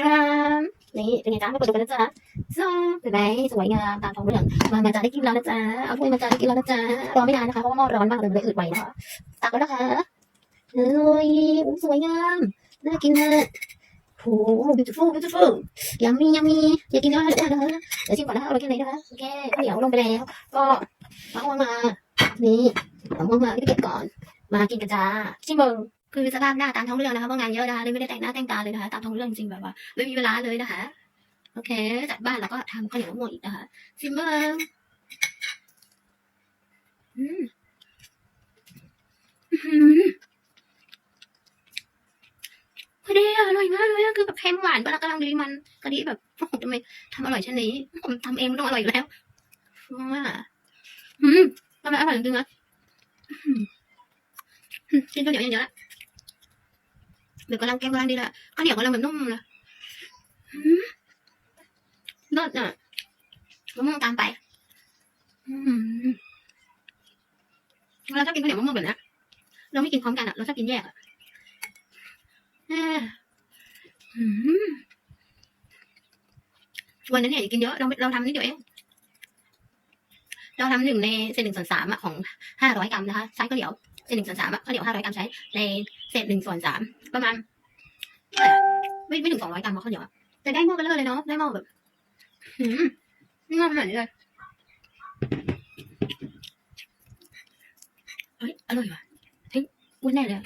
จ้านี่เป็นไงจ้ามาเปิดดูกันนะจ๊ะซ้อเห็นไหมสวยงามตามท้องเรื่องมามาจ้าได้กินแล้วนะจ๊ะเอาถ้วยมาจ้าได้กินแล้วนะจ๊ะรอไม่นานนะคะเพราะว่าหม้อร้อนมากเลยมันเลยอืดไวนะคะตักแล้วนะคะเฮ้ยสวยงามน่ากินมากโอ้ beautiful beautiful ยังมียังมีอย่ากินเยอะนะคะเดี๋ยวชิมก่อนนะคะเรากินอะไรนะคะโอเคข้าวเหนียวลงไปแล้ว ก็มะม่วงมา นี่มะม่วงมาพี่เก็บก่อน มากินกันจ้าชิมเบิง คือสภาพหน้าตามท้องเรื่องนะคะเพราะงานเยอะนะคะเลยไม่ได้แต่งหน้าแต่งตาเลยนะคะ ตามท้องเรื่องจริงแบบว่าไม่มีเวลาเลยนะคะ โอเคจากบ้านเราก็ทำข้าวเหนียวมะม่วงอีกนะคะชิมเบอืมอื้อหือพอดีอร่อยมากเลยคือแบบเค็มหวานปลากำลังดีมันกะทิแบบโอ้โหทำไมทำอร่อยเช่นนี้ผมทำเองต้องอร่อยอยู่แล้วว่าอืมทำไมอร่อยจริงๆนะอื้อหืออืมกินข้าวเหนียวเยอะๆ ละเดี๋ยวกำลังแกงกำลังดีละข้าวเหนียวกำลังแบบนุ่มเลยอืมรสอะมะม่วงตามไปเราชอบกินข้าวเหนียวมะม่วงแบบนี้เราไม่กินพร้อมกันอะ เราชอบกินแยกอะวันนั้นเนี่ยกินเยอะ เราเราทำนิดเดียวเอง เราทำหนึ่งในเศษหนึ่งส่วนสามอะของห้าร้อยกรัมนะคะใช้ข้าวเหนียว เศษหนึ่งส่วนสามอะข้าวเหนียวห้าร้อยกรัมใช้ในเศษหนึ่งส่วนสามประมาณไม่ไม่ถึงสองร้อยกรัมอะข้าวเหนียวอะแต่ได้หม้อเบลอเลยเนาะได้หม้อแบบหืมนี่หม้อขนาดนี้เลยเฮ้ยอร่อยว่ะเฮ้ยอ้วนแน่เลย